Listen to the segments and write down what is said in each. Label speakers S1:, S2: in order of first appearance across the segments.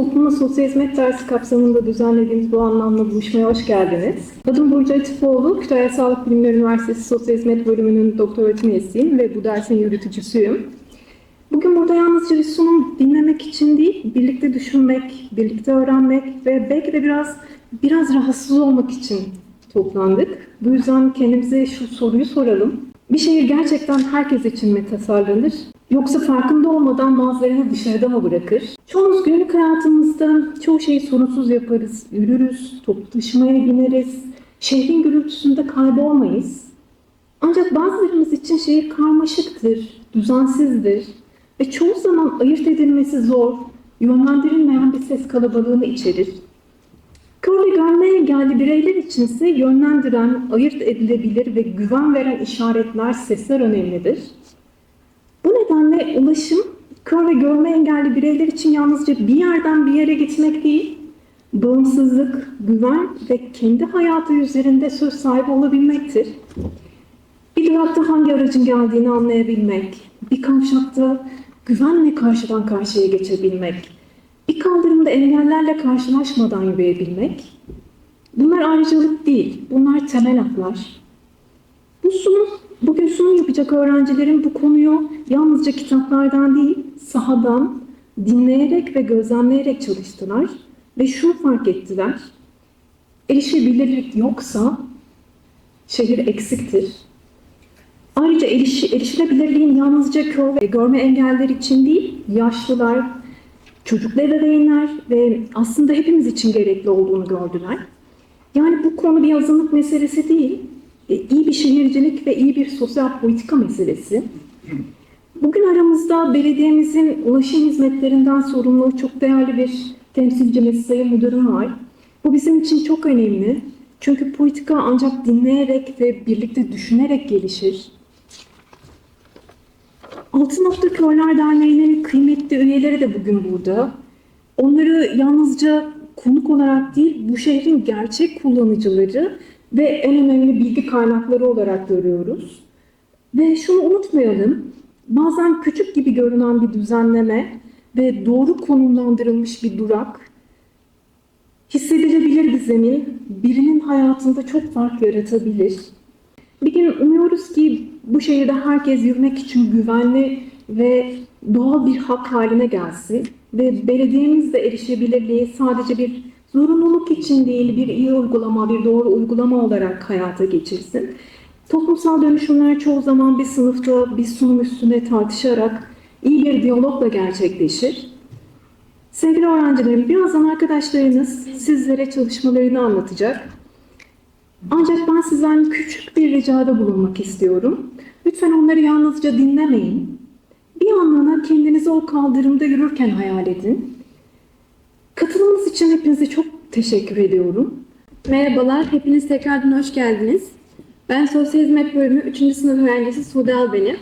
S1: Toplumla Sosyal Hizmet Dersi kapsamında düzenlediğimiz bu anlamda buluşmaya hoş geldiniz. Adım Burcu Atipoğlu, Kütahya Sağlık Bilimleri Üniversitesi Sosyal Hizmet Bölümünün doktor öğretim üyesiyim ve bu dersin yürütücüsüyüm. Bugün burada yalnızca bir sunum dinlemek için değil, birlikte düşünmek, birlikte öğrenmek ve belki de biraz biraz rahatsız olmak için toplandık. Bu yüzden kendimize şu soruyu soralım. Bir şehir gerçekten herkes için mi tasarlanır? Yoksa farkında olmadan bazılarını dışarıda mı bırakır? Çoğumuz günlük hayatımızda çoğu şeyi sorunsuz yaparız. Yürürüz, toplu taşımaya bineriz. Şehrin gürültüsünde kaybolmayız. Ancak bazılarımız için şehir karmaşıktır, düzensizdir ve çoğu zaman ayırt edilmesi zor, yönlendirilmeyen bir ses kalabalığını içerir. Kör ve görme engelli bireyler için ise yönlendiren, ayırt edilebilir ve güven veren işaretler, sesler önemlidir. Ulaşım, kör ve görme engelli bireyler için yalnızca bir yerden bir yere gitmek değil, bağımsızlık, güven ve kendi hayatı üzerinde söz sahibi olabilmektir. Bir durakta hangi aracın geldiğini anlayabilmek, bir kavşakta güvenle karşıdan karşıya geçebilmek, bir kaldırımda engellerle karşılaşmadan yürüyebilmek, bunlar ayrıcalık değil, bunlar temel haklar. Bu sunum, bugün sunum yapacak öğrencilerin bu konuyu yalnızca kitaplardan değil, sahadan, dinleyerek ve gözlemleyerek çalıştılar ve şunu fark ettiler. Erişebilirlik yoksa şehir eksiktir. Ayrıca eriş, erişilebilirliğin yalnızca kör ve görme engeller için değil, yaşlılar, çocuklu ebeveynler ve aslında hepimiz için gerekli olduğunu gördüler. Yani bu konu bir azınlık meselesi değil, iyi bir şehircilik ve iyi bir sosyal politika meselesi. Bugün aramızda belediyemizin ulaşım hizmetlerinden sorumlu çok değerli bir temsilcimiz Sayın Müdürüm var. Bu bizim için çok önemli. Çünkü politika ancak dinleyerek ve birlikte düşünerek gelişir. Altın Nokta Körler Derneği'nin kıymetli üyeleri de bugün burada. Onları yalnızca konuk olarak değil, bu şehrin gerçek kullanıcıları ve en önemli bilgi kaynakları olarak görüyoruz. Ve şunu unutmayalım, bazen küçük gibi görünen bir düzenleme ve doğru konumlandırılmış bir durak, hissedilebilir bir zemin, birinin hayatında çok fark yaratabilir. Bir gün umuyoruz ki bu şehirde herkes yürümek için güvenli ve doğal bir hak haline gelsin ve belediyemiz de erişebilirliği sadece bir zorunluluk için değil bir iyi uygulama, bir doğru uygulama olarak hayata geçirsin. Toplumsal dönüşümler çoğu zaman bir sınıfta bir sunum üstüne tartışarak iyi bir diyalogla gerçekleşir. Sevgili öğrencilerim, birazdan arkadaşlarınız sizlere çalışmalarını anlatacak. Ancak ben sizden küçük bir ricada bulunmak istiyorum. Lütfen onları yalnızca dinlemeyin. Bir anlığına kendinizi o kaldırımda yürürken hayal edin. İçin hepinize çok teşekkür ediyorum.
S2: Merhabalar, hepiniz tekrardan hoş geldiniz. Ben Sosyal Hizmet Bölümü 3. sınıf öğrencisi Sude Albeni.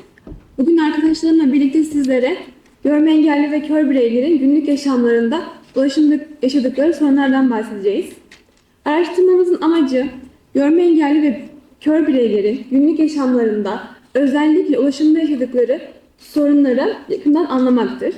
S2: Bugün arkadaşlarımla birlikte sizlere görme engelli ve kör bireylerin günlük yaşamlarında ulaşımda yaşadıkları sorunlardan bahsedeceğiz. Araştırmamızın amacı görme engelli ve kör bireylerin günlük yaşamlarında özellikle ulaşımda yaşadıkları sorunları yakından anlamaktır.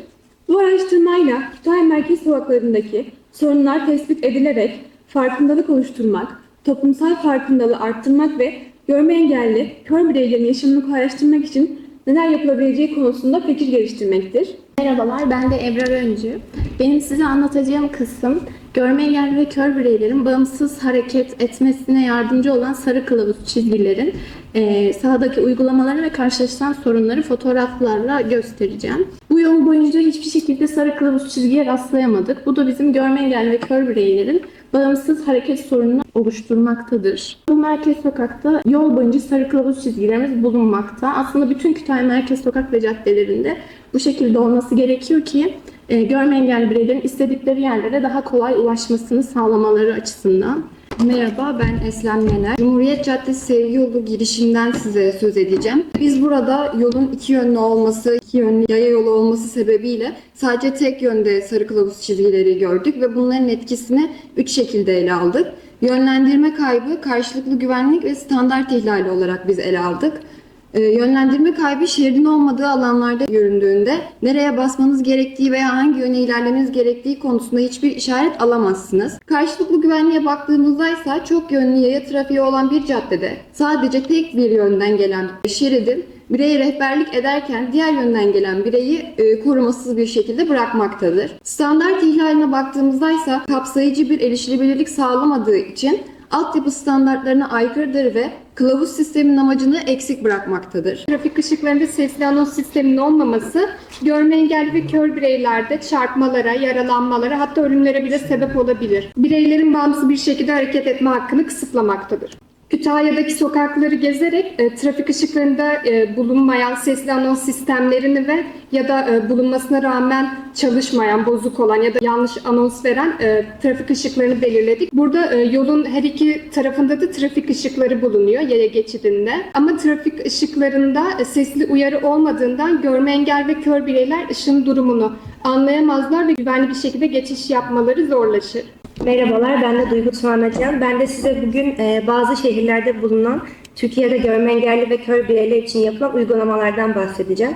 S2: Bu araştırmayla Kütahya merkez sokaklarındaki sorunlar tespit edilerek farkındalık oluşturmak, toplumsal farkındalığı arttırmak ve görme engelli kör bireylerin yaşamını kolaylaştırmak için neler yapılabileceği konusunda fikir geliştirmektir.
S3: Merhabalar, ben de Ebrar Öncü. Benim size anlatacağım kısım, görme engelli ve kör bireylerin bağımsız hareket etmesine yardımcı olan sarı kılavuz çizgilerin e, sahadaki uygulamaları ve karşılaşılan sorunları fotoğraflarla göstereceğim. Bu yol boyunca hiçbir şekilde sarı kılavuz çizgiye rastlayamadık. Bu da bizim görme engelli ve kör bireylerin bağımsız hareket sorununu oluşturmaktadır. Bu merkez sokakta yol boyunca sarı kılavuz çizgilerimiz bulunmakta. Aslında bütün Kütahya merkez sokak ve caddelerinde bu şekilde olması gerekiyor ki e, görme engelli bireylerin istedikleri yerlere daha kolay ulaşmasını sağlamaları açısından.
S4: Merhaba ben Eslem Yener. Cumhuriyet Caddesi Sevgi Yolu girişinden size söz edeceğim. Biz burada yolun iki yönlü olması, iki yönlü yaya yolu olması sebebiyle sadece tek yönde sarı kılavuz çizgileri gördük ve bunların etkisini üç şekilde ele aldık. Yönlendirme kaybı, karşılıklı güvenlik ve standart ihlali olarak biz ele aldık. Ee, yönlendirme kaybı şeridin olmadığı alanlarda göründüğünde nereye basmanız gerektiği veya hangi yöne ilerlemeniz gerektiği konusunda hiçbir işaret alamazsınız. Karşılıklı güvenliğe baktığımızda ise çok yönlü yaya trafiği olan bir caddede sadece tek bir yönden gelen şeridin bireye rehberlik ederken diğer yönden gelen bireyi e, korumasız bir şekilde bırakmaktadır. Standart ihlaline baktığımızda ise kapsayıcı bir erişilebilirlik sağlamadığı için altyapı standartlarına aykırıdır ve kılavuz sistemin amacını eksik bırakmaktadır.
S5: Trafik ışıklarında sesli anons sisteminin olmaması görme engelli ve kör bireylerde çarpmalara, yaralanmalara hatta ölümlere bile sebep olabilir. Bireylerin bağımsız bir şekilde hareket etme hakkını kısıtlamaktadır. Kütahya'daki sokakları gezerek e, trafik ışıklarında e, bulunmayan sesli anons sistemlerini ve ya da e, bulunmasına rağmen çalışmayan, bozuk olan ya da yanlış anons veren e, trafik ışıklarını belirledik. Burada e, yolun her iki tarafında da trafik ışıkları bulunuyor yaya geçidinde. Ama trafik ışıklarında e, sesli uyarı olmadığından görme engel ve kör bireyler ışın durumunu anlayamazlar ve güvenli bir şekilde geçiş yapmaları zorlaşır.
S6: Merhabalar, ben de Duygu Tuğanacan. Ben de size bugün e, bazı şehirlerde bulunan Türkiye'de görme engelli ve kör bireyler için yapılan uygulamalardan bahsedeceğim.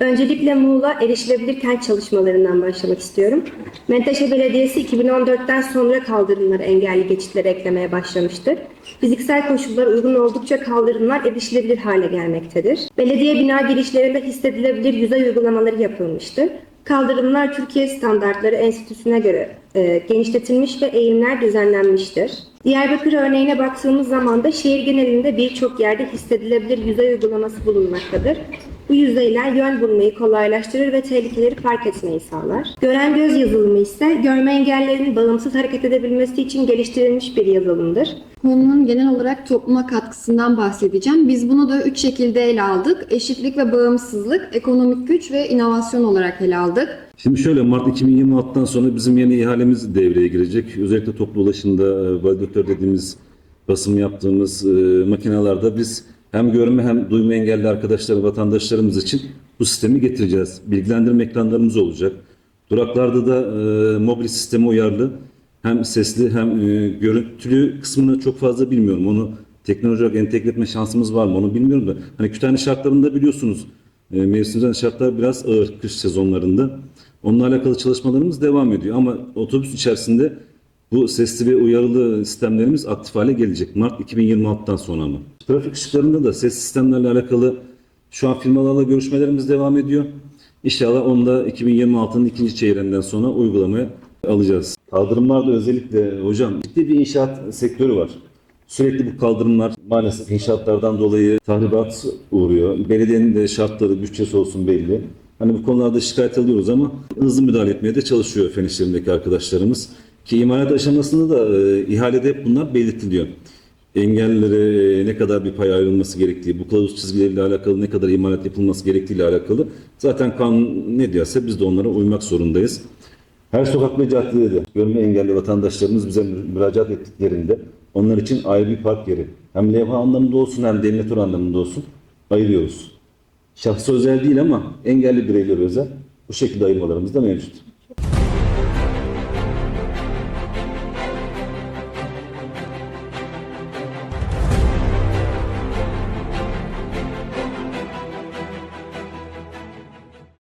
S6: Öncelikle Muğla erişilebilir kent çalışmalarından başlamak istiyorum. Menteşe Belediyesi 2014'ten sonra kaldırımları engelli geçitlere eklemeye başlamıştır. Fiziksel koşullar uygun oldukça kaldırımlar erişilebilir hale gelmektedir. Belediye bina girişlerinde hissedilebilir yüzey uygulamaları yapılmıştır. Kaldırımlar Türkiye Standartları Enstitüsü'ne göre e, genişletilmiş ve eğimler düzenlenmiştir. Diyarbakır örneğine baktığımız zaman da şehir genelinde birçok yerde hissedilebilir yüzey uygulaması bulunmaktadır. Bu yüzeyler yön bulmayı kolaylaştırır ve tehlikeleri fark etmeyi sağlar. Gören göz yazılımı ise görme engellerinin bağımsız hareket edebilmesi için geliştirilmiş bir yazılımdır.
S4: Konunun genel olarak topluma katkısından bahsedeceğim. Biz bunu da üç şekilde ele aldık. Eşitlik ve bağımsızlık, ekonomik güç ve inovasyon olarak ele aldık.
S7: Şimdi şöyle Mart 2026'dan sonra bizim yeni ihalemiz devreye girecek. Özellikle toplu ulaşımda e, validatör dediğimiz basım yaptığımız e, makinalarda biz hem görme hem duyma engelli arkadaşlar, vatandaşlarımız için bu sistemi getireceğiz. Bilgilendirme ekranlarımız olacak. Duraklarda da e, mobil sisteme uyarlı hem sesli hem e, görüntülü kısmını çok fazla bilmiyorum. Onu teknoloji olarak entegre etme şansımız var mı onu bilmiyorum da. Hani Kütahya şartlarında biliyorsunuz e, mevsimsel şartlar biraz ağır kış sezonlarında. Onunla alakalı çalışmalarımız devam ediyor ama otobüs içerisinde bu sesli ve uyarılı sistemlerimiz aktif hale gelecek. Mart 2026'dan sonra ama. Trafik ışıklarında da ses sistemlerle alakalı şu an firmalarla görüşmelerimiz devam ediyor. İnşallah onu da 2026'nın ikinci çeyreğinden sonra uygulamaya alacağız. Kaldırımlarda özellikle hocam ciddi bir inşaat sektörü var. Sürekli bu kaldırımlar maalesef inşaatlardan dolayı tahribat uğruyor. Belediyenin de şartları, bütçesi olsun belli. Hani bu konularda şikayet alıyoruz ama hızlı müdahale etmeye de çalışıyor fen arkadaşlarımız. Ki imalat aşamasında da e, ihalede hep bunlar belirtiliyor. Engellilere ne kadar bir pay ayrılması gerektiği, bu kılavuz çizgileriyle alakalı ne kadar imalat yapılması gerektiğiyle alakalı. Zaten kanun ne diyorsa biz de onlara uymak zorundayız. Her sokak ve caddede de görme engelli vatandaşlarımız bize müracaat ettiklerinde onlar için ayrı bir park yeri hem levha anlamında olsun hem denilatör anlamında olsun ayırıyoruz. Şahsı özel değil ama engelli bireyler özel bu şekilde ayırmalarımız da mevcut.